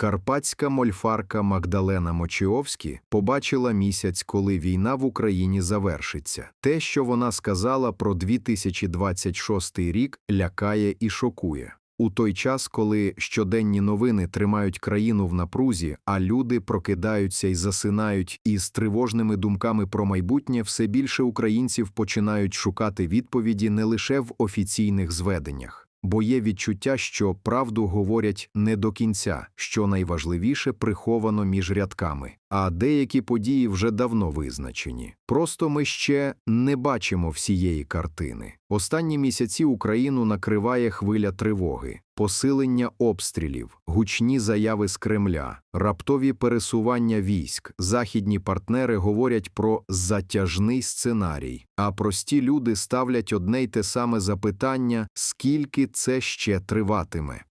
Карпатська мольфарка Магдалена Мочіовські побачила місяць, коли війна в Україні завершиться. Те, що вона сказала про 2026 рік, лякає і шокує. У той час, коли щоденні новини тримають країну в напрузі, а люди прокидаються і засинають із тривожними думками про майбутнє, все більше українців починають шукати відповіді не лише в офіційних зведеннях. Бо є відчуття, що правду говорять не до кінця, що найважливіше приховано між рядками, а деякі події вже давно визначені. Просто ми ще не бачимо всієї картини. Останні місяці Україну накриває хвиля тривоги, посилення обстрілів, гучні заяви з Кремля, раптові пересування військ. Західні партнери говорять про затяжний сценарій, а прості люди ставлять одне й те саме запитання, скільки це ще триватиме.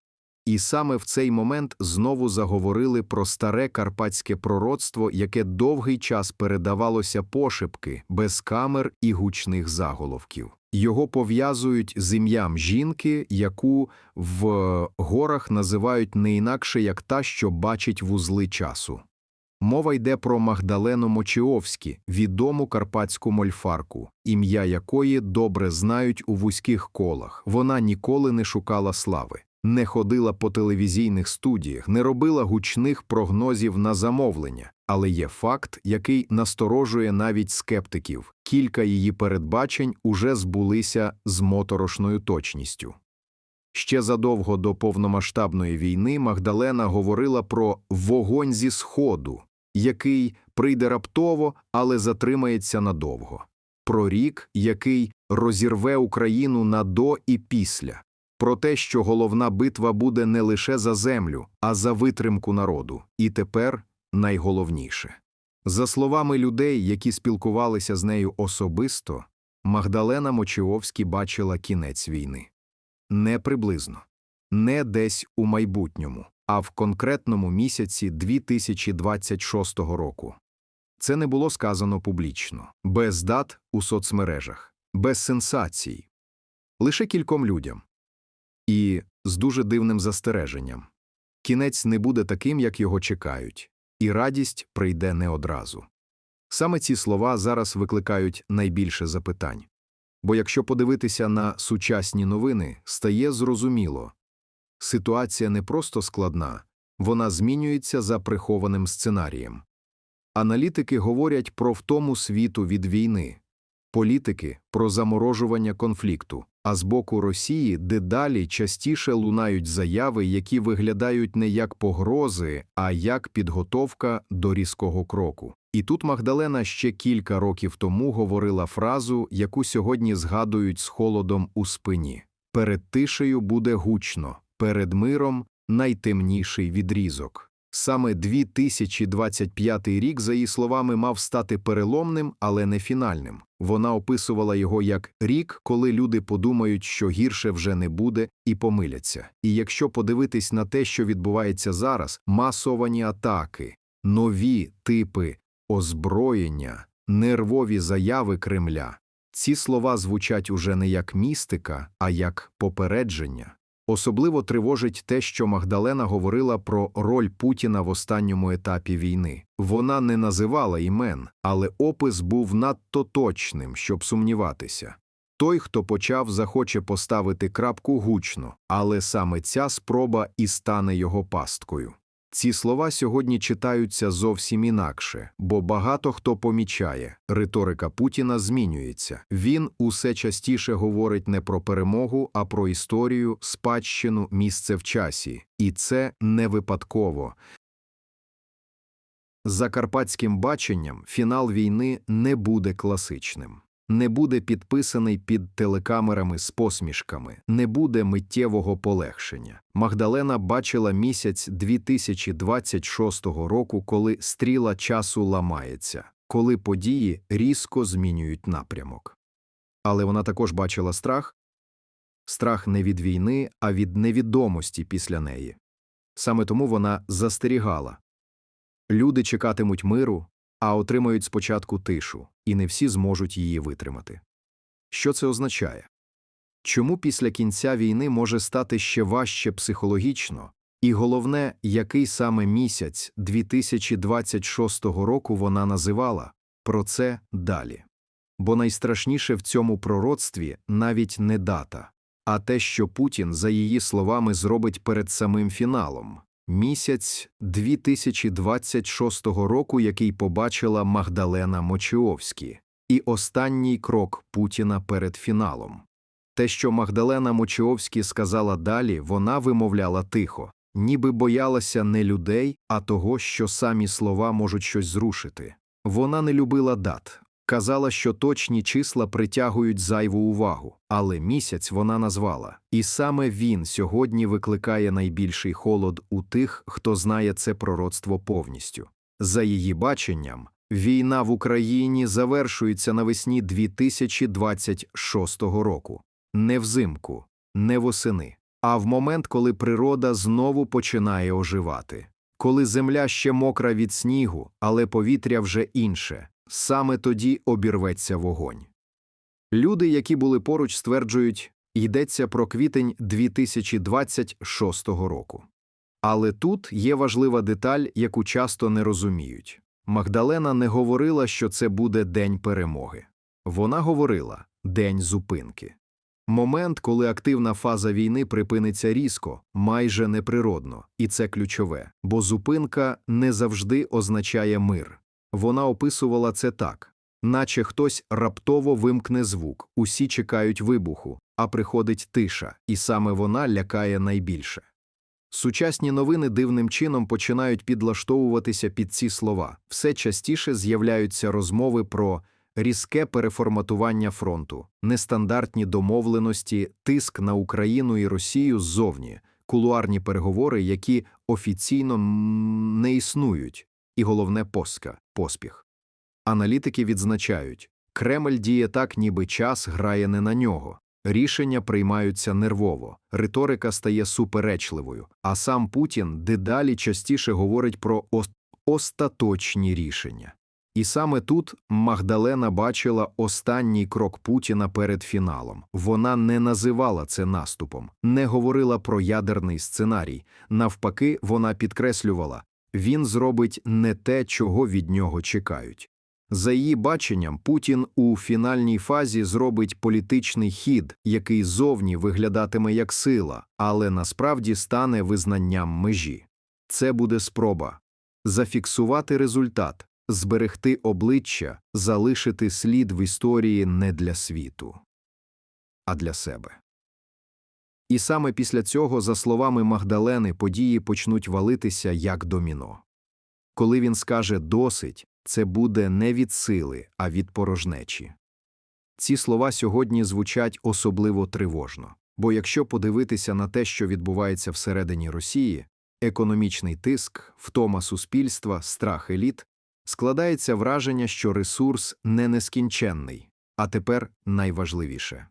І саме в цей момент знову заговорили про старе карпатське пророцтво, яке довгий час передавалося пошепки, без камер і гучних заголовків. Його пов'язують з ім'ям жінки, яку в горах називають не інакше як та, що бачить вузли часу. Мова йде про Магдалену Мочіовські, відому карпатську мольфарку, ім'я якої добре знають у вузьких колах. Вона ніколи не шукала слави, не ходила по телевізійних студіях, не робила гучних прогнозів на замовлення. Але є факт, який насторожує навіть скептиків. Кілька її передбачень уже збулися з моторошною точністю. Ще задовго до повномасштабної війни Магдалена говорила про вогонь зі сходу, який прийде раптово, але затримається надовго, про рік, який розірве Україну на до і після, про те, що головна битва буде не лише за землю, а за витримку народу. І тепер найголовніше. За словами людей, які спілкувалися з нею особисто, Магдалена Мочіовські бачила кінець війни. Не приблизно, не десь у майбутньому, а в конкретному місяці 2026 року. Це не було сказано публічно, без дат у соцмережах, без сенсацій, лише кільком людям. І з дуже дивним застереженням. Кінець не буде таким, як його чекають, і радість прийде не одразу. Саме ці слова зараз викликають найбільше запитань. Бо якщо подивитися на сучасні новини, стає зрозуміло ситуація не просто складна, вона змінюється за прихованим сценарієм. Аналітики говорять про втому світу від війни, політики про заморожування конфлікту, а з боку Росії дедалі частіше лунають заяви, які виглядають не як погрози, а як підготовка до різкого кроку. І тут Магдалена ще кілька років тому говорила фразу, яку сьогодні згадують з холодом у спині перед тишею буде гучно, перед миром найтемніший відрізок. Саме 2025 рік, за її словами, мав стати переломним, але не фінальним. Вона описувала його як рік, коли люди подумають, що гірше вже не буде, і помиляться. І якщо подивитись на те, що відбувається зараз, масовані атаки, нові типи озброєння, нервові заяви Кремля, ці слова звучать уже не як містика, а як попередження. Особливо тривожить те, що Магдалена говорила про роль Путіна в останньому етапі війни. Вона не називала імен, але опис був надто точним, щоб сумніватися. Той, хто почав, захоче поставити крапку гучно, але саме ця спроба і стане його пасткою. Ці слова сьогодні читаються зовсім інакше, бо багато хто помічає, риторика Путіна змінюється. Він усе частіше говорить не про перемогу, а про історію, спадщину, місце в часі. І це не випадково. За карпатським баченням фінал війни не буде класичним не буде підписаний під телекамерами з посмішками, не буде миттєвого полегшення. Магдалена бачила місяць 2026 року, коли стріла часу ламається, коли події різко змінюють напрямок. Але вона також бачила страх страх не від війни, а від невідомості після неї. Саме тому вона застерігала люди чекатимуть миру, а отримають спочатку тишу, і не всі зможуть її витримати. Що це означає? Чому після кінця війни може стати ще важче психологічно, І головне, який саме місяць 2026 року вона називала про це далі. Бо найстрашніше в цьому пророцтві навіть не дата, а те, що Путін, за її словами, зробить перед самим фіналом місяць 2026 року, який побачила Магдалена Мочіовські, і останній крок Путіна перед фіналом. Те, що Магдалена Мочіовські сказала далі, вона вимовляла тихо, ніби боялася не людей, а того, що самі слова можуть щось зрушити. Вона не любила дат, казала, що точні числа притягують зайву увагу, але місяць вона назвала. І саме він сьогодні викликає найбільший холод у тих, хто знає це пророцтво повністю. За її баченням, війна в Україні завершується навесні 2026 року. Не взимку, не восени, а в момент, коли природа знову починає оживати. Коли земля ще мокра від снігу, але повітря вже інше, саме тоді обірветься вогонь. Люди, які були поруч, стверджують, йдеться про квітень 2026 року. Але тут є важлива деталь, яку часто не розуміють. Магдалена не говорила, що це буде день перемоги. Вона говорила день зупинки. Момент, коли активна фаза війни припиниться різко, майже неприродно, і це ключове, бо зупинка не завжди означає мир. Вона описувала це так, наче хтось раптово вимкне звук, усі чекають вибуху, а приходить тиша, і саме вона лякає найбільше. Сучасні новини дивним чином починають підлаштовуватися під ці слова. Все частіше з'являються розмови про різке переформатування фронту, нестандартні домовленості, тиск на Україну і Росію ззовні, кулуарні переговори, які офіційно не існують, і головне поска поспіх. Аналітики відзначають, Кремль діє так, ніби час грає не на нього. Рішення приймаються нервово, риторика стає суперечливою, а сам Путін дедалі частіше говорить про ос- остаточні рішення. І саме тут Магдалена бачила останній крок Путіна перед фіналом. Вона не називала це наступом, не говорила про ядерний сценарій. Навпаки, вона підкреслювала він зробить не те, чого від нього чекають. За її баченням, Путін у фінальній фазі зробить політичний хід, який зовні виглядатиме як сила, але насправді стане визнанням межі. Це буде спроба зафіксувати результат, зберегти обличчя, залишити слід в історії не для світу, а для себе. І саме після цього, за словами Магдалени, події почнуть валитися як доміно. Коли він скаже досить, це буде не від сили, а від порожнечі. Ці слова сьогодні звучать особливо тривожно, бо якщо подивитися на те, що відбувається всередині Росії, економічний тиск, втома суспільства, страх еліт, складається враження, що ресурс не нескінченний, а тепер найважливіше.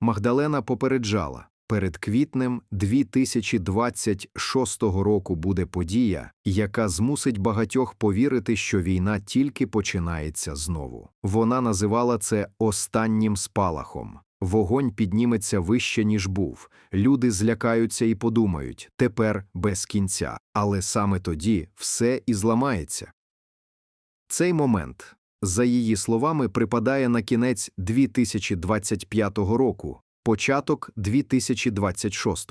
Магдалена попереджала, перед квітнем 2026 року буде подія, яка змусить багатьох повірити, що війна тільки починається знову. Вона називала це останнім спалахом. Вогонь підніметься вище, ніж був. Люди злякаються і подумають тепер без кінця, але саме тоді все і зламається. Цей момент, за її словами, припадає на кінець 2025 року, початок 2026.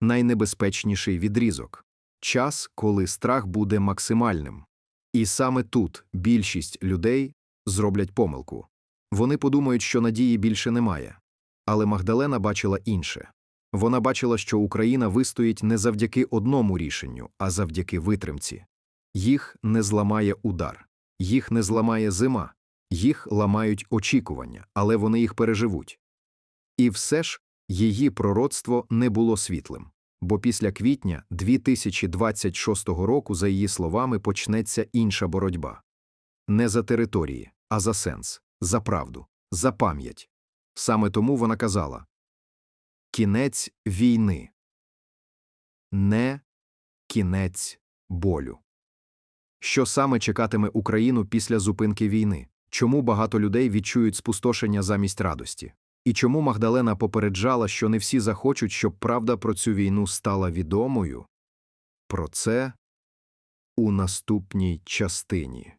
Найнебезпечніший відрізок час, коли страх буде максимальним. І саме тут більшість людей зроблять помилку. Вони подумають, що надії більше немає. Але Магдалена бачила інше. Вона бачила, що Україна вистоїть не завдяки одному рішенню, а завдяки витримці. Їх не зламає удар, їх не зламає зима, їх ламають очікування, але вони їх переживуть. І все ж її пророцтво не було світлим, бо після квітня 2026 року, за її словами, почнеться інша боротьба. Не за території, а за сенс, за правду, за пам'ять. Саме тому вона казала Кінець війни. Не кінець болю. Що саме чекатиме Україну після зупинки війни? Чому багато людей відчують спустошення замість радості? І чому Магдалена попереджала, що не всі захочуть, щоб правда про цю війну стала відомою? Про це у наступній частині.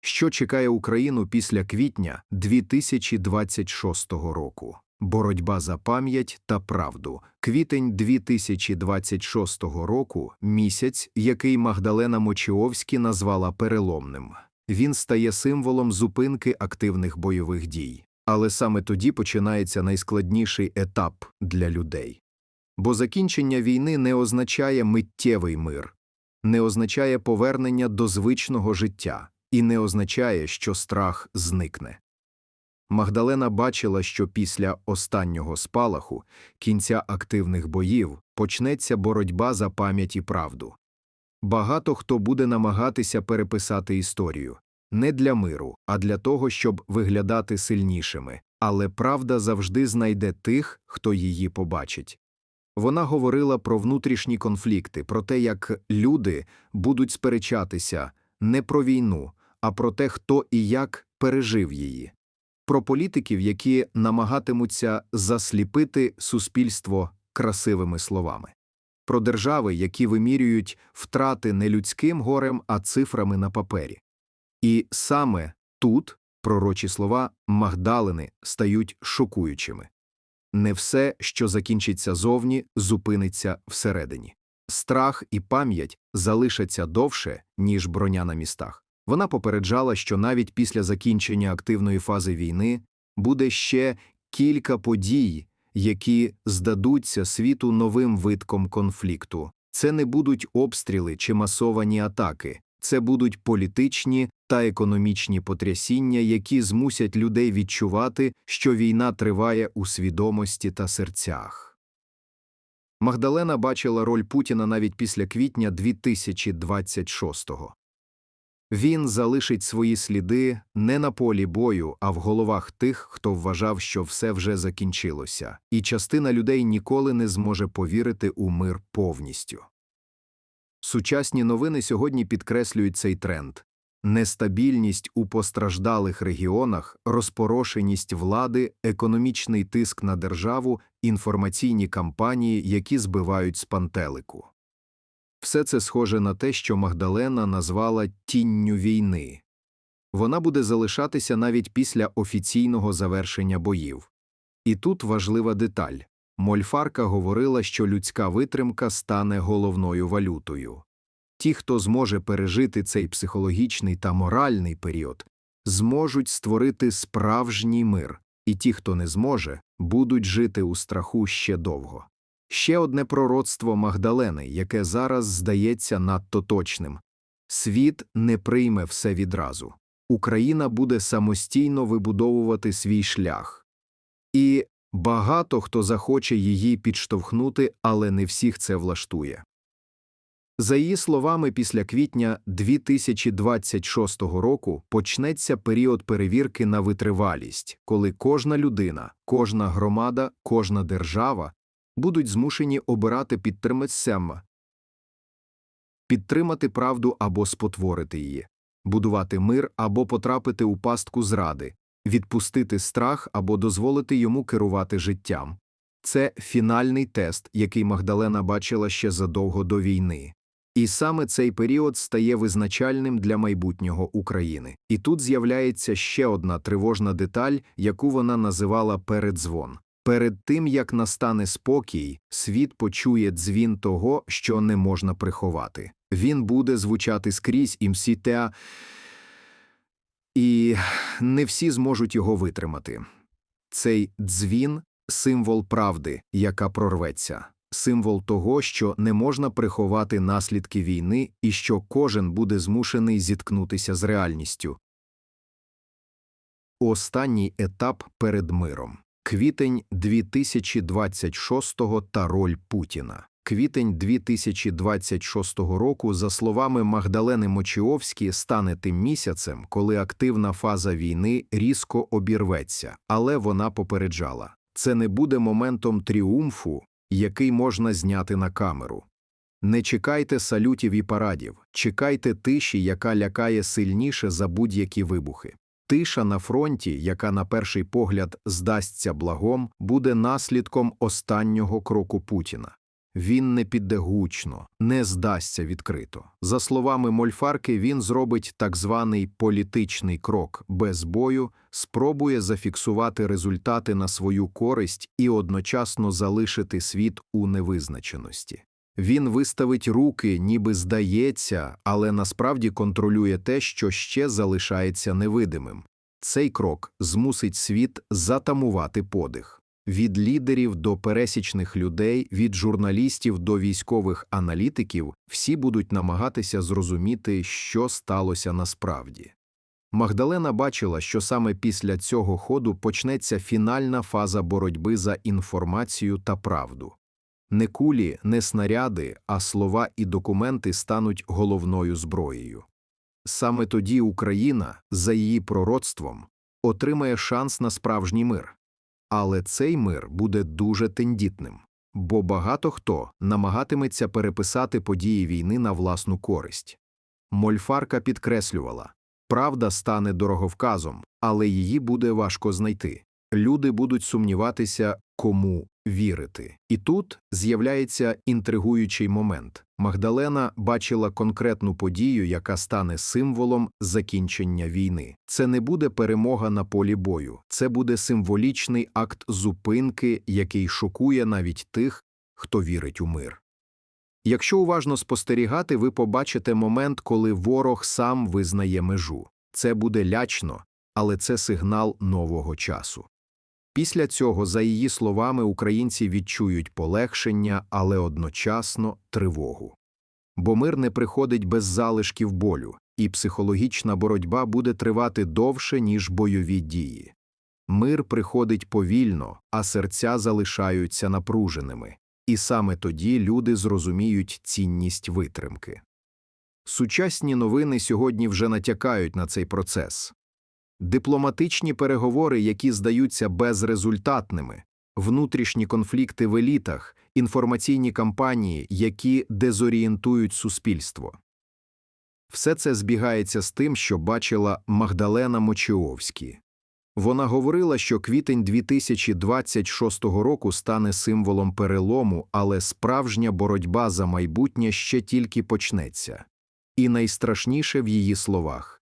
Що чекає Україну після квітня 2026 року? Боротьба за пам'ять та правду. Квітень 2026 року – місяць, який Магдалена Мочіовські назвала переломним. Він стає символом зупинки активних бойових дій. Але саме тоді починається найскладніший етап для людей. Бо закінчення війни не означає миттєвий мир, не означає повернення до звичного життя і не означає, що страх зникне. Магдалена бачила, що після останнього спалаху, кінця активних боїв, почнеться боротьба за пам'ять і правду. Багато хто буде намагатися переписати історію. Не для миру, а для того, щоб виглядати сильнішими, але правда завжди знайде тих, хто її побачить. Вона говорила про внутрішні конфлікти, про те, як люди будуть сперечатися не про війну, а про те, хто і як пережив її, про політиків, які намагатимуться засліпити суспільство красивими словами, про держави, які вимірюють втрати не людським горем, а цифрами на папері. І саме тут пророчі слова Магдалини стають шокуючими. Не все, що закінчиться зовні, зупиниться всередині. Страх і пам'ять залишаться довше, ніж броня на містах. Вона попереджала, що навіть після закінчення активної фази війни буде ще кілька подій, які здадуться світу новим витком конфлікту. Це не будуть обстріли чи масовані атаки, це будуть політичні та економічні потрясіння, які змусять людей відчувати, що війна триває у свідомості та серцях. Магдалена бачила роль Путіна навіть після квітня 2026-го. Він залишить свої сліди не на полі бою, а в головах тих, хто вважав, що все вже закінчилося, і частина людей ніколи не зможе повірити у мир повністю. Сучасні новини сьогодні підкреслюють цей тренд нестабільність у постраждалих регіонах, розпорошеність влади, економічний тиск на державу, інформаційні кампанії, які збивають з пантелику. Все це схоже на те, що Магдалена назвала тінню війни. Вона буде залишатися навіть після офіційного завершення боїв. І тут важлива деталь Мольфарка говорила, що людська витримка стане головною валютою. Ті, хто зможе пережити цей психологічний та моральний період, зможуть створити справжній мир, і ті, хто не зможе, будуть жити у страху ще довго. Ще одне пророцтво Магдалени, яке зараз здається надто точним світ не прийме все відразу. Україна буде самостійно вибудовувати свій шлях. І багато хто захоче її підштовхнути, але не всіх це влаштує. За її словами, після квітня 2026 року почнеться період перевірки на витривалість, коли кожна людина, кожна громада, кожна держава будуть змушені обирати підтриматися, підтримати правду або спотворити її, будувати мир або потрапити у пастку зради, відпустити страх або дозволити йому керувати життям. Це фінальний тест, який Магдалена бачила ще задовго до війни. І саме цей період стає визначальним для майбутнього України. І тут з'являється ще одна тривожна деталь, яку вона називала передзвон. Перед тим як настане спокій, світ почує дзвін того, що не можна приховати. Він буде звучати скрізь імсітеа, і не всі зможуть його витримати. Цей дзвін символ правди, яка прорветься символ того, що не можна приховати наслідки війни і що кожен буде змушений зіткнутися з реальністю. Останній етап перед миром квітень 2026 та роль Путіна. Квітень 2026 року, за словами Магдалени Мочіовські, стане тим місяцем, коли активна фаза війни різко обірветься, але вона попереджала це не буде моментом тріумфу, який можна зняти на камеру. Не чекайте салютів і парадів, чекайте тиші, яка лякає сильніше за будь-які вибухи. Тиша на фронті, яка на перший погляд здасться благом, буде наслідком останнього кроку Путіна. Він не піде гучно, не здасться відкрито. За словами Мольфарки, він зробить так званий політичний крок без бою, спробує зафіксувати результати на свою користь і одночасно залишити світ у невизначеності. Він виставить руки, ніби здається, але насправді контролює те, що ще залишається невидимим. Цей крок змусить світ затамувати подих. Від лідерів до пересічних людей, від журналістів до військових аналітиків всі будуть намагатися зрозуміти, що сталося насправді. Магдалена бачила, що саме після цього ходу почнеться фінальна фаза боротьби за інформацію та правду. Не кулі, не снаряди, а слова і документи стануть головною зброєю. Саме тоді Україна, за її пророцтвом, отримає шанс на справжній мир. Але цей мир буде дуже тендітним, бо багато хто намагатиметься переписати події війни на власну користь. Мольфарка підкреслювала правда стане дороговказом, але її буде важко знайти. Люди будуть сумніватися, кому вірити. І тут з'являється інтригуючий момент. Магдалена бачила конкретну подію, яка стане символом закінчення війни. Це не буде перемога на полі бою, це буде символічний акт зупинки, який шокує навіть тих, хто вірить у мир. Якщо уважно спостерігати, ви побачите момент, коли ворог сам визнає межу. Це буде лячно, але це сигнал нового часу. Після цього, за її словами, українці відчують полегшення, але одночасно тривогу. Бо мир не приходить без залишків болю, і психологічна боротьба буде тривати довше, ніж бойові дії. Мир приходить повільно, а серця залишаються напруженими, і саме тоді люди зрозуміють цінність витримки. Сучасні новини сьогодні вже натякають на цей процес. Дипломатичні переговори, які здаються безрезультатними, внутрішні конфлікти в елітах, інформаційні кампанії, які дезорієнтують суспільство. Все це збігається з тим, що бачила Магдалена Мочіовські. Вона говорила, що квітень 2026 року стане символом перелому, але справжня боротьба за майбутнє ще тільки почнеться. І найстрашніше в її словах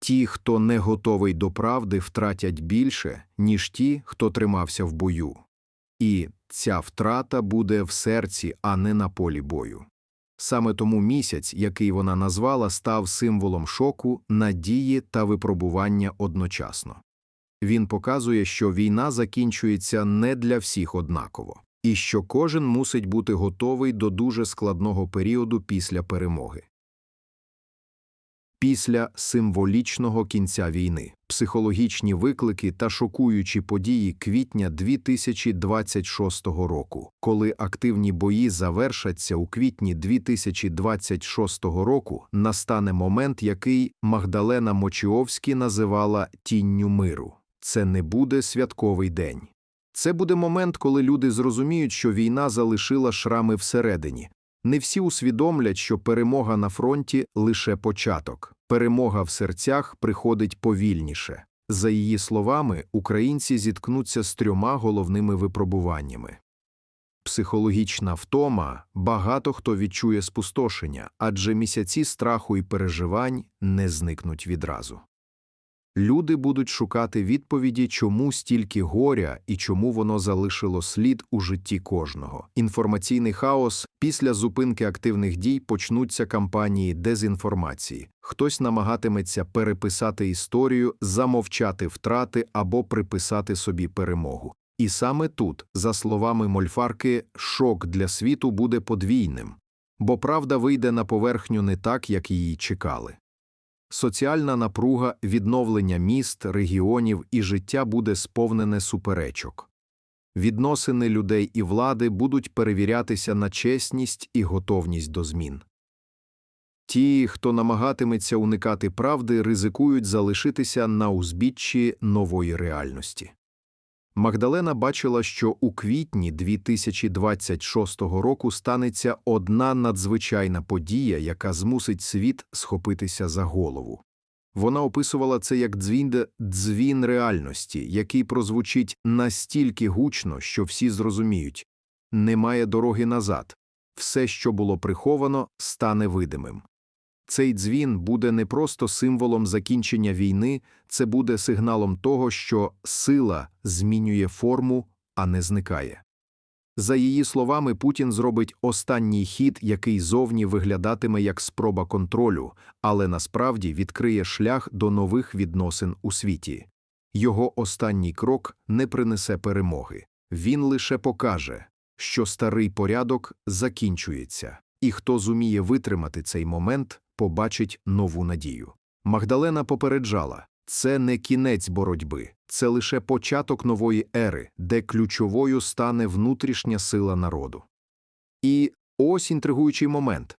ті, хто не готовий до правди, втратять більше, ніж ті, хто тримався в бою. І ця втрата буде в серці, а не на полі бою. Саме тому місяць, який вона назвала, став символом шоку, надії та випробування одночасно. Він показує, що війна закінчується не для всіх однаково, і що кожен мусить бути готовий до дуже складного періоду після перемоги. Після символічного кінця війни, психологічні виклики та шокуючі події квітня 2026 року, коли активні бої завершаться у квітні 2026 року, настане момент, який Магдалена Мочіовські називала тінню миру. Це не буде святковий день. Це буде момент, коли люди зрозуміють, що війна залишила шрами всередині. Не всі усвідомлять, що перемога на фронті лише початок. Перемога в серцях приходить повільніше. За її словами, українці зіткнуться з трьома головними випробуваннями. Психологічна втома багато хто відчує спустошення, адже місяці страху і переживань не зникнуть відразу. Люди будуть шукати відповіді, чому стільки горя і чому воно залишило слід у житті кожного. Інформаційний хаос після зупинки активних дій почнуться кампанії дезінформації. Хтось намагатиметься переписати історію, замовчати втрати або приписати собі перемогу. І саме тут, за словами Мольфарки, шок для світу буде подвійним, бо правда вийде на поверхню не так, як її чекали. Соціальна напруга, відновлення міст, регіонів і життя буде сповнене суперечок. Відносини людей і влади будуть перевірятися на чесність і готовність до змін. Ті, хто намагатиметься уникати правди, ризикують залишитися на узбіччі нової реальності. Магдалена бачила, що у квітні 2026 року станеться одна надзвичайна подія, яка змусить світ схопитися за голову. Вона описувала це як дзвін, дзвін реальності, який прозвучить настільки гучно, що всі зрозуміють немає дороги назад, все, що було приховано, стане видимим. Цей дзвін буде не просто символом закінчення війни, це буде сигналом того, що сила змінює форму, а не зникає. За її словами, Путін зробить останній хід, який зовні виглядатиме як спроба контролю, але насправді відкриє шлях до нових відносин у світі. Його останній крок не принесе перемоги. Він лише покаже, що старий порядок закінчується, і хто зуміє витримати цей момент, побачить нову надію. Магдалена попереджала це не кінець боротьби, це лише початок нової ери, де ключовою стане внутрішня сила народу. І ось інтригуючий момент.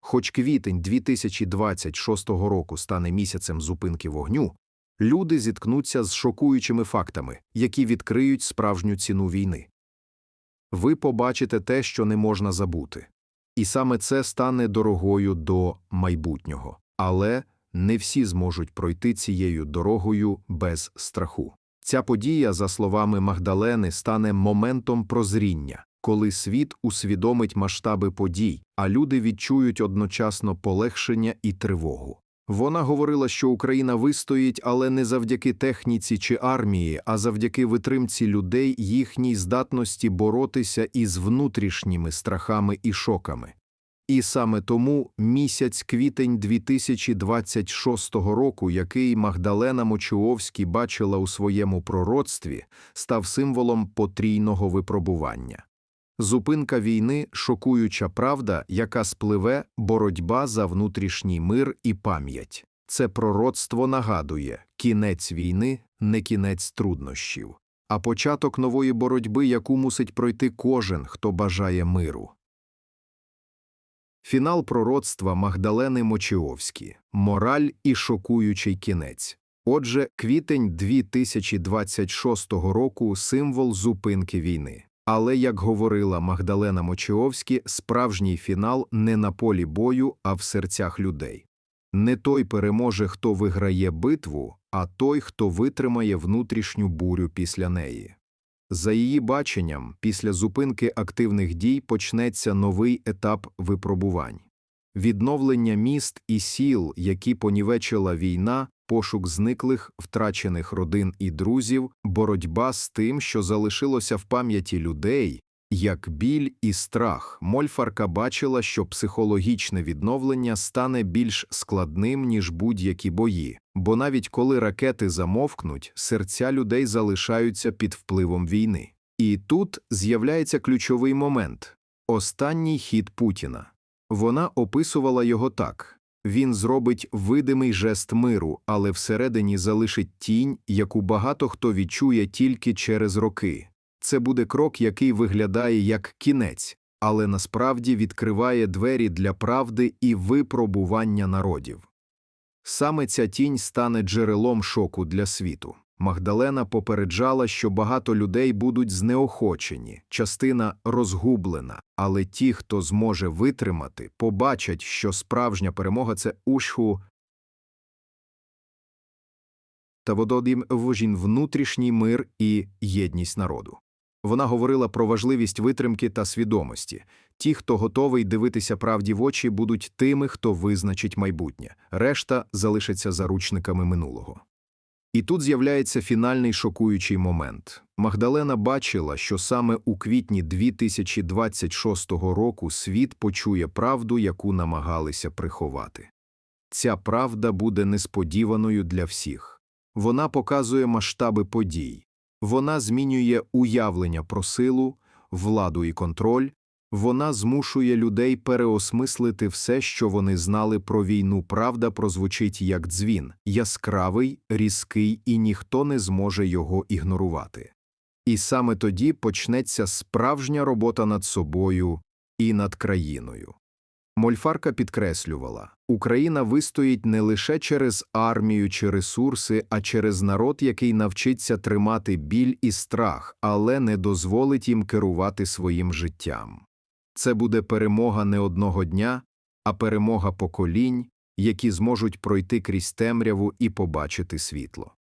Хоч квітень 2026 року стане місяцем зупинки вогню, люди зіткнуться з шокуючими фактами, які відкриють справжню ціну війни. Ви побачите те, що не можна забути. І саме це стане дорогою до майбутнього. Але не всі зможуть пройти цією дорогою без страху. Ця подія, за словами Магдалени, стане моментом прозріння, коли світ усвідомить масштаби подій, а люди відчують одночасно полегшення і тривогу. Вона говорила, що Україна вистоїть, але не завдяки техніці чи армії, а завдяки витримці людей їхній здатності боротися із внутрішніми страхами і шоками. І саме тому місяць квітень 2026 року, який Магдалена Мочуовський бачила у своєму пророцтві, став символом потрійного випробування. Зупинка війни – шокуюча правда, яка спливе боротьба за внутрішній мир і пам'ять. Це пророцтво нагадує – кінець війни – не кінець труднощів, а початок нової боротьби, яку мусить пройти кожен, хто бажає миру. Фінал пророцтва Магдалени Мочіовські Мораль і шокуючий кінець. Отже, квітень 2026 року – символ зупинки війни. Але, як говорила Магдалена Мочіовські, справжній фінал не на полі бою, а в серцях людей. Не той переможе, хто виграє битву, а той, хто витримає внутрішню бурю після неї. За її баченням, після зупинки активних дій почнеться новий етап випробувань. Відновлення міст і сіл, які понівечила війна, пошук зниклих, втрачених родин і друзів, боротьба з тим, що залишилося в пам'яті людей, як біль і страх. Мольфарка бачила, що психологічне відновлення стане більш складним, ніж будь-які бої, бо навіть коли ракети замовкнуть, серця людей залишаються під впливом війни. І тут з'являється ключовий момент останній хід Путіна. Вона описувала його так він зробить видимий жест миру, але всередині залишить тінь, яку багато хто відчує тільки через роки. Це буде крок, який виглядає як кінець, але насправді відкриває двері для правди і випробування народів. Саме ця тінь стане джерелом шоку для світу. Магдалена попереджала, що багато людей будуть знеохочені, частина розгублена, але ті, хто зможе витримати, побачать, що справжня перемога це ушху та вододім вожін внутрішній мир і єдність народу. Вона говорила про важливість витримки та свідомості. Ті, хто готовий дивитися правді в очі, будуть тими, хто визначить майбутнє, решта залишаться заручниками минулого. І тут з'являється фінальний шокуючий момент. Магдалена бачила, що саме у квітні 2026 року світ почує правду, яку намагалися приховати. Ця правда буде несподіваною для всіх. Вона показує масштаби подій, вона змінює уявлення про силу, владу і контроль, вона змушує людей переосмислити все, що вони знали про війну. Правда прозвучить як дзвін, яскравий, різкий, і ніхто не зможе його ігнорувати. І саме тоді почнеться справжня робота над собою і над країною. Мольфарка підкреслювала Україна вистоїть не лише через армію чи ресурси, а через народ, який навчиться тримати біль і страх, але не дозволить їм керувати своїм життям. Це буде перемога не одного дня, а перемога поколінь, які зможуть пройти крізь темряву і побачити світло.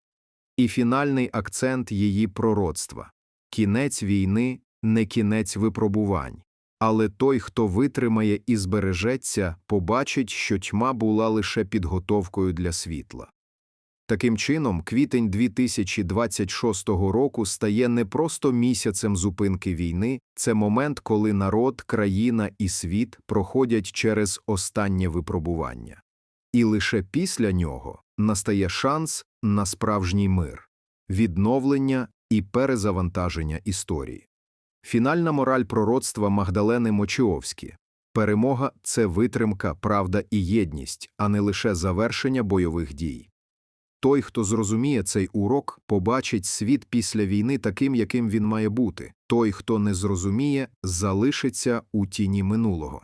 І фінальний акцент її пророцтва кінець війни не кінець випробувань, Але той, хто витримає і збережеться, побачить, що тьма була лише підготовкою для світла. Таким чином, квітень 2026 року стає не просто місяцем зупинки війни, це момент, коли народ, країна і світ проходять через останнє випробування. І лише після нього настає шанс на справжній мир, відновлення і перезавантаження історії. Фінальна мораль пророцтва Магдалени Мочіовські перемога це витримка, правда і єдність, а не лише завершення бойових дій. Той, хто зрозуміє цей урок, побачить світ після війни таким, яким він має бути. Той, хто не зрозуміє, залишиться у тіні минулого.